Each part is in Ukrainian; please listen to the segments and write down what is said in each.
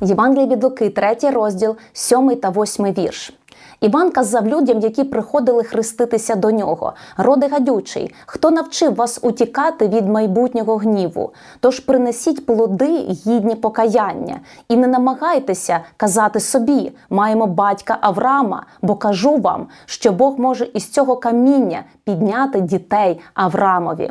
Євангелія від Луки, 3 розділ, 7 та 8 вірш. Іван казав людям, які приходили хреститися до нього: Роди гадючий, хто навчив вас утікати від майбутнього гніву? Тож принесіть плоди гідні покаяння, і не намагайтеся казати собі: маємо батька Авраама, бо кажу вам, що Бог може із цього каміння підняти дітей Авраамові.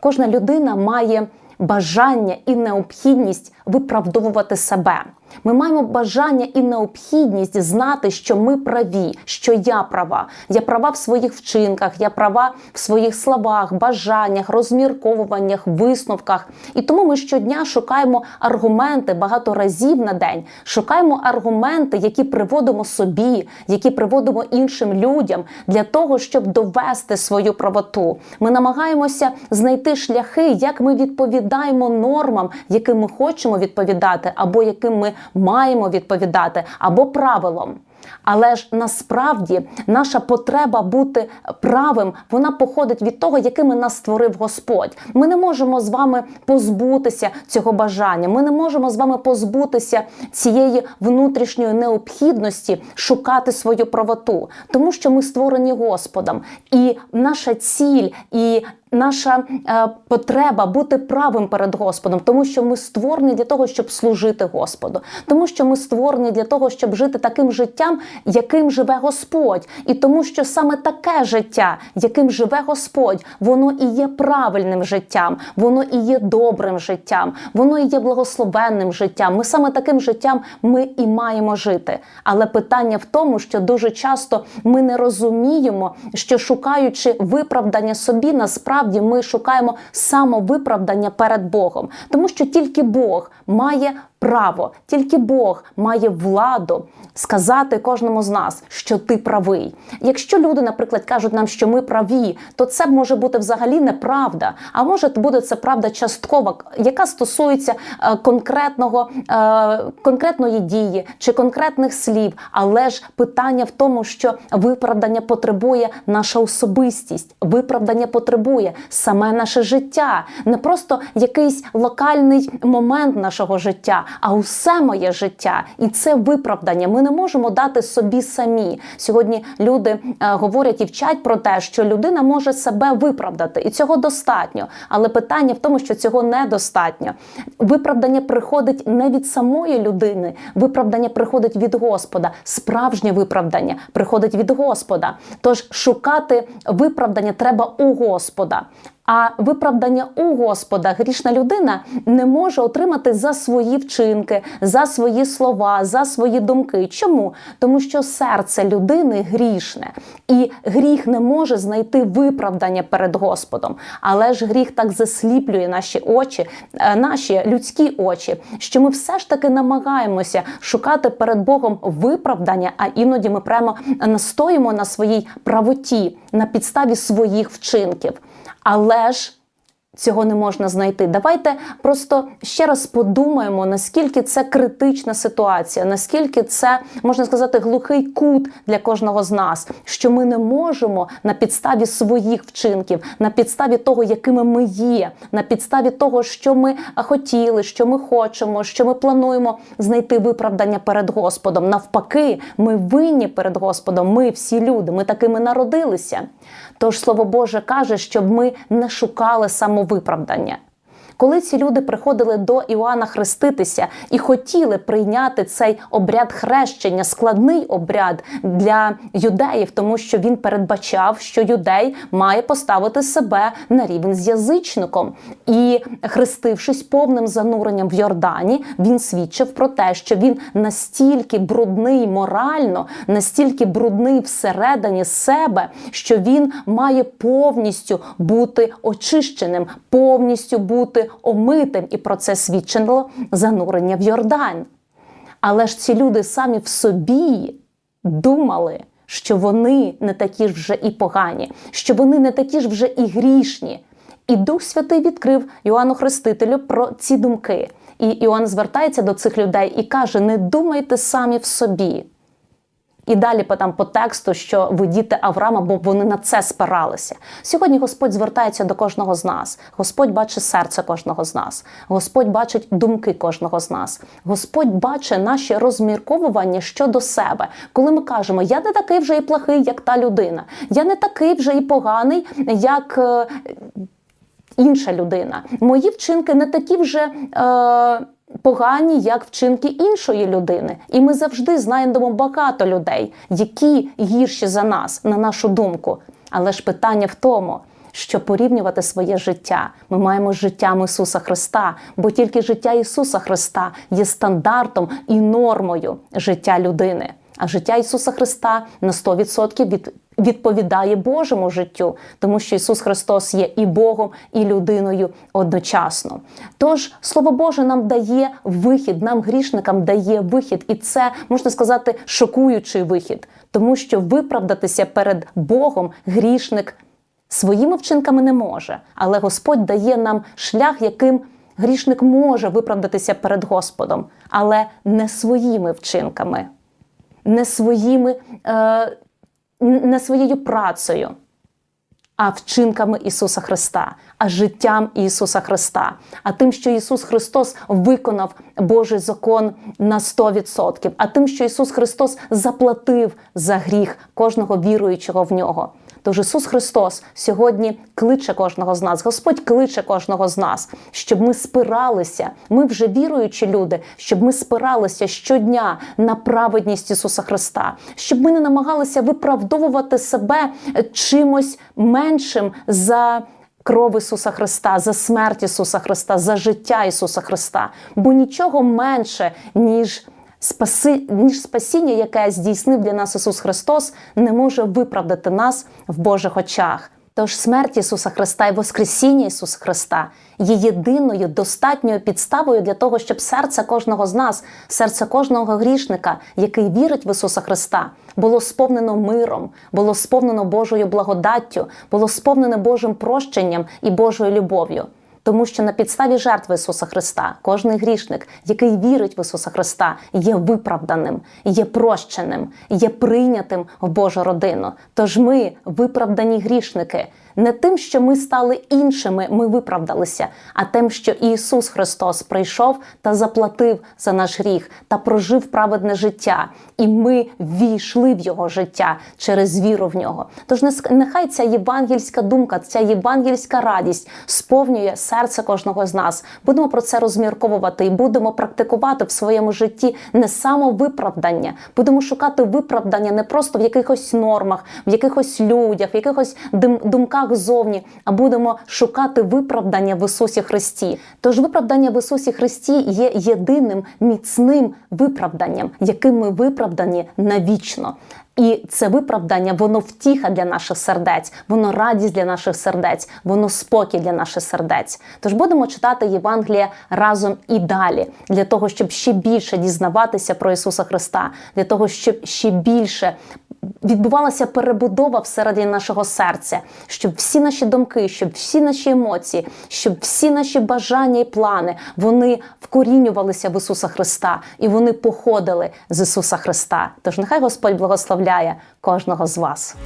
Кожна людина має бажання і необхідність виправдовувати себе. Ми маємо бажання і необхідність знати, що ми праві, що я права. Я права в своїх вчинках, я права в своїх словах, бажаннях, розмірковуваннях, висновках. І тому ми щодня шукаємо аргументи багато разів на день. Шукаємо аргументи, які приводимо собі, які приводимо іншим людям для того, щоб довести свою правоту. Ми намагаємося знайти шляхи, як ми відповідаємо нормам, яким ми хочемо відповідати, або яким ми маємо відповідати, або правилам. Але ж насправді наша потреба бути правим вона походить від того, якими нас створив Господь. Ми не можемо з вами позбутися цього бажання. Ми не можемо з вами позбутися цієї внутрішньої необхідності шукати свою правоту, тому що ми створені Господом, і наша ціль і Наша е, потреба бути правим перед Господом, тому що ми створені для того, щоб служити Господу, тому що ми створені для того, щоб жити таким життям, яким живе Господь, і тому, що саме таке життя, яким живе Господь, воно і є правильним життям, воно і є добрим життям, воно і є благословенним життям. Ми саме таким життям ми і маємо жити. Але питання в тому, що дуже часто ми не розуміємо, що шукаючи виправдання собі, насправді ми шукаємо самовиправдання перед Богом, тому що тільки Бог має право, тільки Бог має владу сказати кожному з нас, що ти правий. Якщо люди, наприклад, кажуть нам, що ми праві, то це може бути взагалі неправда. А може буде це правда часткова, яка стосується е, конкретного е, конкретної дії чи конкретних слів. Але ж питання в тому, що виправдання потребує наша особистість, виправдання потребує саме наше життя, не просто якийсь локальний момент нашого життя, а усе моє життя. І це виправдання. Ми не можемо дати собі самі. Сьогодні люди е, говорять і вчать про те, що людина може себе виправдати, і цього достатньо. Але питання в тому, що цього недостатньо. Виправдання приходить не від самої людини, виправдання приходить від Господа. Справжнє виправдання приходить від Господа. Тож шукати виправдання треба у Господа. А виправдання у Господа грішна людина не може отримати за свої вчинки, за свої слова, за свої думки. Чому? Тому що серце людини грішне, і гріх не може знайти виправдання перед Господом. Але ж гріх так засліплює наші очі, е, наші людські очі, що ми все ж таки намагаємося шукати перед Богом виправдання, а іноді ми прямо настоїмо на своїй правоті на підставі своїх вчинків. Але ж цього не можна знайти. Давайте просто ще раз подумаємо, наскільки це критична ситуація, наскільки це можна сказати глухий кут для кожного з нас, що ми не можемо на підставі своїх вчинків, на підставі того, якими ми є, на підставі того, що ми хотіли, що ми хочемо, що ми плануємо знайти виправдання перед Господом. Навпаки, ми винні перед Господом. Ми всі люди, ми такими народилися. Тож слово Боже каже, щоб ми не шукали самовиправдання. Коли ці люди приходили до Іоанна хреститися і хотіли прийняти цей обряд хрещення, складний обряд для юдеїв, тому що він передбачав, що юдей має поставити себе на рівень з язичником. І хрестившись повним зануренням в Йордані, він свідчив про те, що він настільки брудний морально, настільки брудний всередині себе, що він має повністю бути очищеним, повністю бути омитим, і про це свідчило занурення в Йордан. Але ж ці люди самі в собі думали, що вони не такі ж вже і погані, що вони не такі ж вже і грішні. І Дух Святий відкрив Іоанну Хрестителю про ці думки. І Іоанн звертається до цих людей і каже: не думайте самі в собі. І далі по там по тексту, що ви діти Авраама, бо вони на це спиралися. Сьогодні Господь звертається до кожного з нас. Господь бачить серце кожного з нас. Господь бачить думки кожного з нас. Господь бачить наші розмірковування щодо себе. Коли ми кажемо, я не такий вже і плохий, як та людина, я не такий вже і поганий, як. е, інша людина. Мої вчинки не такі вже е, погані, як вчинки іншої людини. І ми завжди знайдемо багато людей, які гірші за нас, на нашу думку. Але ж питання в тому. Що порівнювати своє життя, ми маємо з життям Ісуса Христа, бо тільки життя Ісуса Христа є стандартом і нормою життя людини. А життя Ісуса Христа на 100% від, відповідає Божому життю, тому що Ісус Христос є і Богом, і людиною одночасно. Тож Слово Боже нам дає вихід, нам грішникам дає вихід, і це можна сказати шокуючий вихід, тому що виправдатися перед Богом грішник своїми вчинками не може, але Господь дає нам шлях, яким грішник може виправдатися перед Господом, але не своїми вчинками, не своїми, е, не своєю працею. А вчинками Ісуса Христа, а життям Ісуса Христа, а тим, що Ісус Христос виконав Божий закон на 100%, а тим, що Ісус Христос заплатив за гріх кожного віруючого в нього. Тож Ісус Христос сьогодні кличе кожного з нас, Господь кличе кожного з нас, щоб ми спиралися. Ми вже віруючі люди, щоб ми спиралися щодня на праведність Ісуса Христа, щоб ми не намагалися виправдовувати себе чимось меншим за. Кров Ісуса Христа, за смерть Ісуса Христа, за життя Ісуса Христа, бо нічого менше, ніж спаси, ніж спасіння, яке здійснив для нас Ісус Христос, не може виправдати нас в Божих очах. Тож смерть Ісуса Христа і Воскресіння Ісуса Христа є єдиною достатньою підставою для того, щоб серце кожного з нас, серце кожного грішника, який вірить в Ісуса Христа, було сповнено миром, було сповнено Божою благодаттю, було сповнене Божим прощенням і Божою любов'ю. Тому що на підставі жертви Ісуса Христа кожний грішник, який вірить в Ісуса Христа, є виправданим, є прощеним, є прийнятим в Божу родину. Тож ми виправдані грішники. Не тим, що ми стали іншими, ми виправдалися, а тим, що Ісус Христос прийшов та заплатив за наш гріх та прожив праведне життя, і ми війшли в Його життя через віру в нього. Тож нехай ця євангельська думка, ця євангельська радість сповнює серце кожного з нас. Будемо про це розмірковувати і будемо практикувати в своєму житті не самовиправдання. Будемо шукати виправдання не просто в якихось нормах, в якихось людях, в якихось думках зовні, а будемо шукати виправдання в Ісусі Христі. Тож виправдання в Ісусі Христі є єдиним міцним виправданням, яким ми виправдані навічно. І це виправдання, воно втіха для наших сердець, воно радість для наших сердець, воно спокій для наших сердець. Тож будемо читати Євангелія разом і далі, для того, щоб ще більше дізнаватися про Ісуса Христа, для того, щоб ще більше відбувалася перебудова всередині нашого серця, щоб всі наші думки, щоб всі наші емоції, щоб всі наші бажання і плани вони вкорінювалися в Ісуса Христа і вони походили з Ісуса Христа. Тож нехай Господь благословляє кожного з вас.